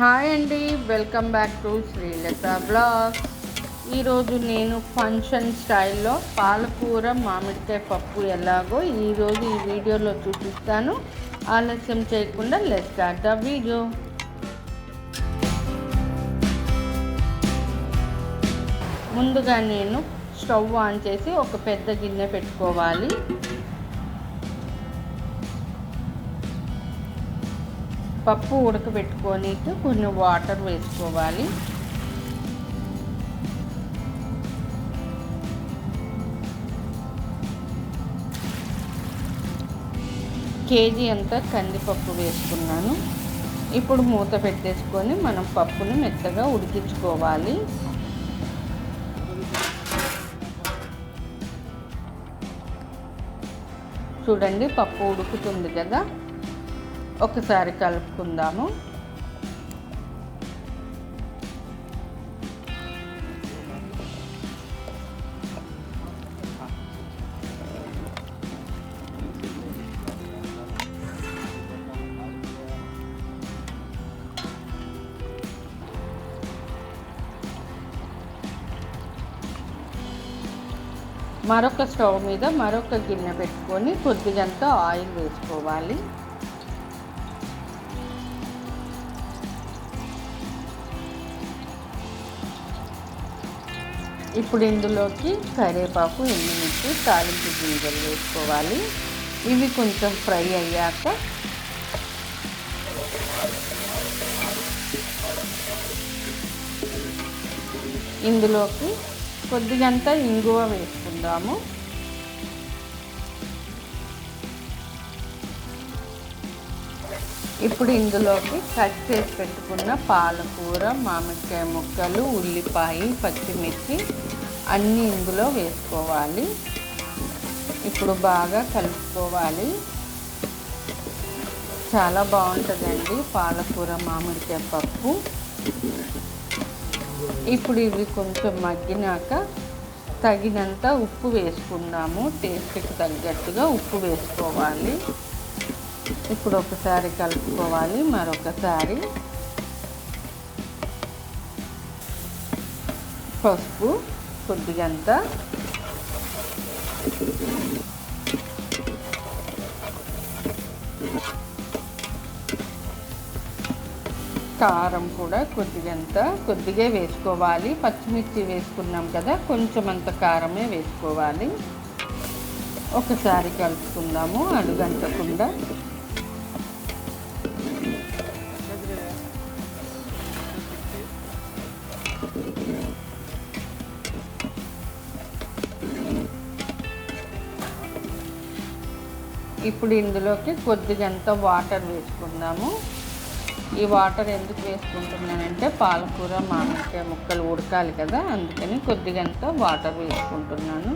Hi అండి welcome back to Srilatha blogs. ఈరోజు నేను ఫంక్షన్ స్టైల్లో పాలకూర మామిడికాయ పప్పు ఎలాగో ఈరోజు ఈ వీడియోలో చూపిస్తాను. ఆలస్యం చేయకుండా లెట్ స్టార్ట్ ద వీడియో ముందుగా నేను స్టవ్ ఆన్ చేసి ఒక పెద్ద గిన్నె పెట్టుకోవాలి. పప్పు ఉడకబెట్టుకొని కొన్ని వాటర్ వేసుకోవాలి. కేజీ అంతా కందిపప్పు వేసుకున్నాను. ఇప్పుడు మూత పెట్టేసుకొని మనం పప్పును మెత్తగా ఉడికించుకోవాలి. చూడండి పప్పు ఉడుకుతుంది కదా. ఒకసారి కలుపుకుందాము. మరొక స్టవ్ మీద మరొక గిన్నె పెట్టుకొని కొద్దిగంత ఆయిల్ వేసుకోవాలి. ఇప్పుడు ఇందులోకి కరివేపాకు ఎండుమిర్చి తాలింపు గింజలు వేసుకోవాలి. ఇవి కొంచెం ఫ్రై అయ్యాక ఇందులోకి కొద్దిగంత ఇంగువ వేసుకుందాము. ఇప్పుడు ఇందులోకి కట్ చేసి పెట్టుకున్న పాలకూర మామిడికాయ ముక్కలు ఉల్లిపాయ పచ్చిమిర్చి అన్నీ ఇందులో వేసుకోవాలి. ఇప్పుడు బాగా కలుపుకోవాలి. చాలా బాగుంటుందండి పాలకూర మామిడికాయ పప్పు. ఇప్పుడు ఇవి కొంచెం మగ్గినాక తగినంత ఉప్పు వేసుకుందాము. టేస్ట్కి తగ్గట్టుగా ఉప్పు వేసుకోవాలి. ఇప్పుడు ఒకసారి కలుపుకోవాలి మరొకసారి పసుపు కొద్దిగంత కారం కూడా కొద్దిగంత కొద్దిగా వేసుకోవాలి. పచ్చిమిర్చి వేసుకున్నాం కదా కొంచెం అంత కారమే వేసుకోవాలి. ఒకసారి కలుపుకుందాము అడుగంటకుండా. ఇప్పుడు ఇందులోకి కొద్దిగంత వాటర్ వేసుకుందాము. ఈ వాటర్ ఎందుకు వేసుకుంటున్నానంటే పాలకూర మామిడికాయ ముక్కలు ఉడకాలి కదా అందుకని కొద్దిగంత వాటర్ వేసుకుంటున్నాను.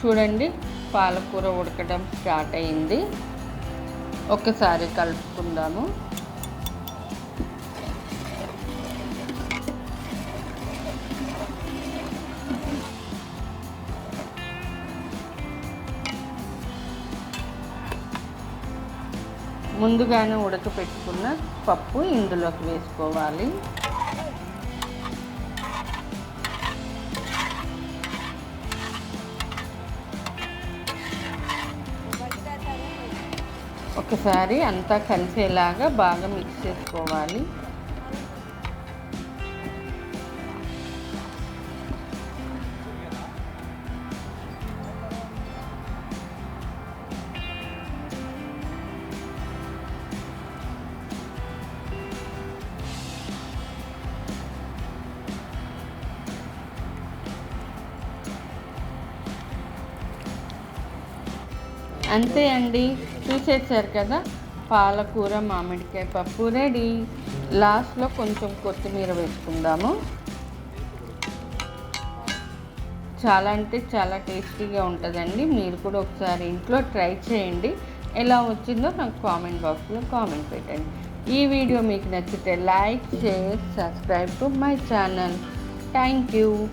చూడండి పాలకూర ఉడకడం స్టార్ట్ అయింది. ఒకసారి కలుపుకుందాము. ముందుగానే ఉడకపెట్టుకున్న పప్పు ఇందులోకి వేసుకోవాలి. ఒకసారి అంతా కలిసేలాగా బాగా మిక్స్ చేసుకోవాలి. అంతే అండి. చూసేసారు కదా? పాలకూర మామిడికాయ పప్పు రెడీ. లాస్ట్లో కొంచెం కొత్తిమీర వేసుకుందాము. చాలా అంటే చాలా టేస్టీగా ఉంటుందండి. మీరు కూడా ఒకసారి ఇంట్లో ట్రై చేయండి. ఎలా వచ్చిందో నాకు కామెంట్ బాక్స్లో కామెంట్ పెట్టండి. ఈ వీడియో మీకు నచ్చితే like share subscribe to my channel. Thank you.